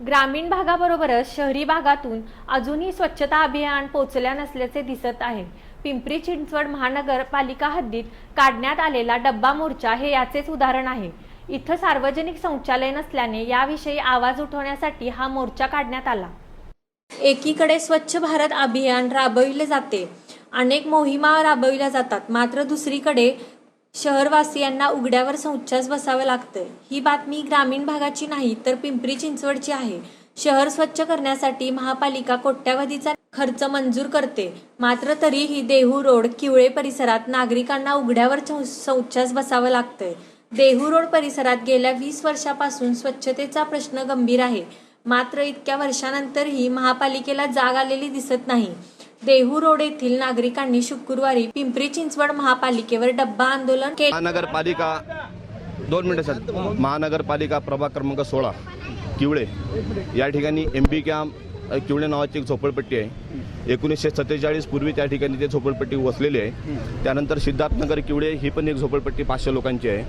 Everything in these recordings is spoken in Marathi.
ग्रामीण भागाबरोबरच शहरी भागातून अजूनही स्वच्छता अभियान पोचल्या नसल्याचे दिसत आहे. पिंपरी चिंचवड महानगरपालिका हद्दीत काढण्यात आलेला डब्बा मोर्चा हे याचेच उदाहरण आहे. इथं सार्वजनिक शौचालय नसल्याने याविषयी आवाज उठवण्यासाठी हा मोर्चा काढण्यात आला. एकीकडे स्वच्छ भारत अभियान राबविले जाते. अनेक मोहिमा राबविल्या जातात. मात्र दुसरीकडे शहरवासियांना उघड्यावर शौचास बसावं लागतं ही बातमी ग्रामीण भागाची नाही तर पिंपरी चिंचवडची आहे. शहर स्वच्छ करण्यासाठी महापालिका कोट्यावधीचा खर्च मंजूर करते. मात्र तरीही देहू रोड किवळे परिसरात नागरिकांना उघड्यावर शौचास बसावं लागतंय. देहू रोड परिसरात गेल्या वीस वर्षापासून स्वच्छतेचा प्रश्न गंभीर आहे. मात्र इतक्या वर्षानंतरही महापालिकेला जाग आलेली दिसत नाही. देहू रोड येथील नागरिकांनी शुक्रवारी पिंपरी चिंचवड महापालिकेवर डब्बा आंदोलन केले महानगरपालिका दोन मिनिटं सर. महानगरपालिका प्रभाग क्रमांक सोळा किवळे. या ठिकाणी एम पी कॅम्प किवळे नावाची एक झोपडपट्टी आहे. एकोणीसशे सत्तेचाळीस पूर्वी त्या ठिकाणी ते झोपडपट्टी वसलेली आहे. त्यानंतर सिद्धार्थनगर किवळे ही पण एक झोपडपट्टी पाचशे लोकांची आहे.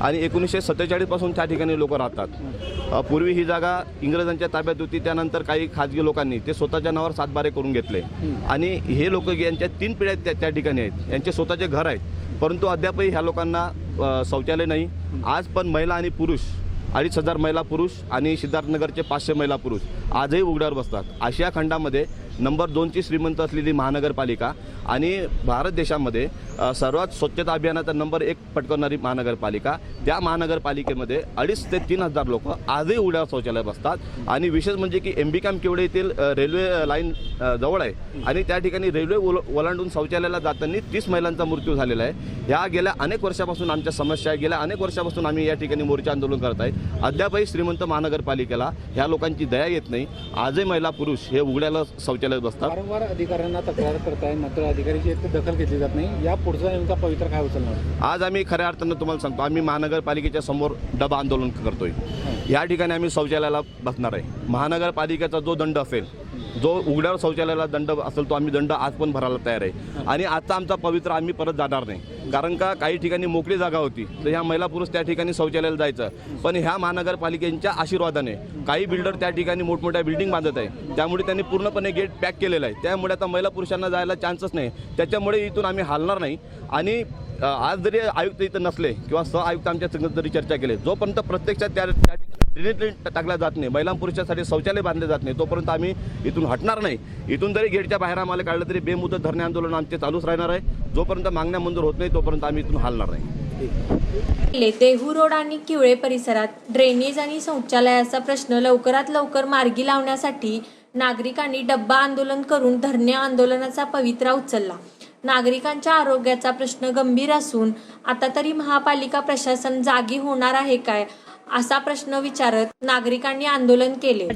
आणि एकोणीसशे सत्तेचाळीसपासून त्या ठिकाणी लोक राहतात. पूर्वी ही जागा इंग्रजांच्या ताब्यात होती. त्यानंतर काही खाजगी लोकांनी ते स्वतःच्या नावावर सातबारे करून घेतले. आणि हे लोक यांच्या तीन पिढ्या त्या त्या ठिकाणी आहेत. यांचे स्वतःचे घर आहेत. परंतु अद्यापही ह्या लोकांना शौचालय नाही. आज पण महिला आणि पुरुष अडीच हजार महिला पुरुष आणि सिद्धार्थनगरचे पाचशे महिला पुरुष आजही उघड्यावर बसतात. आशिया खंडामध्ये नंबर दोनची श्रीमंत असलेली महानगरपालिका आणि भारत देशामध्ये सर्वात स्वच्छता अभियानाचा नंबर एक पटकवणारी महानगरपालिका. त्या महानगरपालिकेमध्ये अडीच ते तीन हजार लोक आजही उड्या शौचालय बसतात. आणि विशेष म्हणजे की एम केवडे येथील रेल्वे लाईन जवळ आहे. आणि त्या ठिकाणी रेल्वे ओल ओलांडून शौचालयाला जाताना तीस महिलांचा मृत्यू झालेला आहे. ह्या गेल्या अनेक वर्षापासून आमच्या समस्या आहे. गेल्या अनेक वर्षापासून आम्ही या ठिकाणी मोर्चा आंदोलन करत आहे. अद्यापही श्रीमंत महानगरपालिकेला ह्या लोकांची दया येत नाही. आजही महिला पुरुष हे उघड्याला शौचालयात बसतात. वारंवार अधिकाऱ्यांना तक्रार करताय मात्र अधिकाऱ्याची एक दखल घेतली जात नाही. या पुढचा नेमका पवित्र काय उचलणार? आज आम्ही खऱ्या अर्थानं तुम्हाला सांगतो आम्ही महानगरपालिकेच्या समोर डबा आंदोलन करतोय. या ठिकाणी आम्ही शौचालयाला बसणार आहे. महानगरपालिकेचा जो दंड असेल जो उघड्यावर शौचालयाला दंड असेल तो आम्ही दंड आज पण भरायला तयार आहे. आणि आजचा आमचा पवित्र आम्ही परत जाणार नाही. कारण का काही ठिकाणी मोकळी जागा होती. तर ह्या महिला पुरुष त्या ठिकाणी शौचालयाला जायचं. पण ह्या महानगरपालिकेच्या आशीर्वादाने काही बिल्डर त्या ठिकाणी मोठमोठ्या बिल्डिंग बांधत आहे. त्यामुळे त्यांनी पूर्णपणे गेट पॅक केलेलं आहे. त्यामुळे आता महिला पुरुषांना जायला चान्सच नाही. त्याच्यामुळे इथून आम्ही हालणार नाही. आणि आज जरी आयुक्त इथं नसले किंवा सह आयुक्त आमच्या संघ जरी चर्चा केली जोपर्यंत प्रत्यक्षात त्या त्या ड्रेनेज टाकल्या जात नाही. महिला पुरुषासाठी शौचालय बांधले जात नाही. तोपर्यंत आम्ही इथून हटणार नाही. इथून जरी गेटच्या बाहेर आम्हाला काढलं तरी बेमुदत धरणे आंदोलन आमचे चालूच राहणार आहे. जोपर्यंत मागण्या मंजूर होत नाही तोपर्यंत आम्ही इथून हलणार नाही. देहू रोड आणि किवळे परिसरात ड्रेनेज आणि शौचालयाचा प्रश्न लवकरात लवकर मार्गी लावण्यासाठी नागरिकांनी डब्बा आंदोलन करून धरणे आंदोलनाचा पवित्रा उचलला. नागरिकांच्या आरोग्याचा प्रश्न गंभीर असून आता तरी महापालिका प्रशासन जागी होणार आहे काय? असा प्रश्न विचारत नागरिकांनी आंदोलन केले.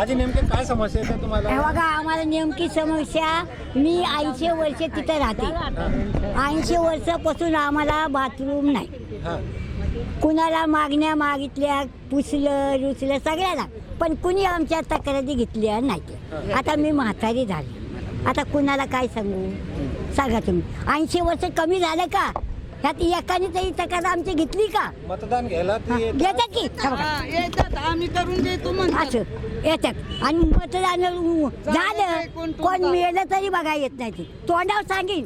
आज नेमके काय समस्या तुम्हाला? बघा आम्हाला नेमकी समस्या मी ऐंशी वर्ष तिथे राहते. ऐंशी वर्षापासून आम्हाला बाथरूम नाही. हा. कुणाला मागण्या मागितल्या पुसलं रुचलं सगळ्याला. पण कुणी आमच्या तक्रारी घेतल्या नाही आता मी म्हातारी झाली. आता कुणाला काय सांगू? सांगा तुम्ही. ऐंशी वर्ष कमी झालं का? ह्यात एकाने तरी तक्रार आमची घेतली का? मतदान घ्यायला ते. घेतात की? हे येतात. आम्ही करून देतो म्हणतात. असं येतात. आणि मतदान झालं. कोण मिळलं तरी बघा येत नाही ते. तोंडावर सांगेन.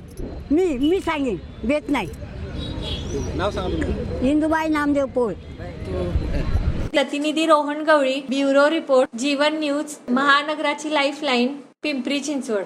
मी मी सांगेन. भेट नाही. नाव सांगा तुम्ही इंदुबाई नामदेव पोळ. प्रतिनिधी Rohan Gawali bureau report Jeevan news महानगराची lifeline Pimpri Chinchwad.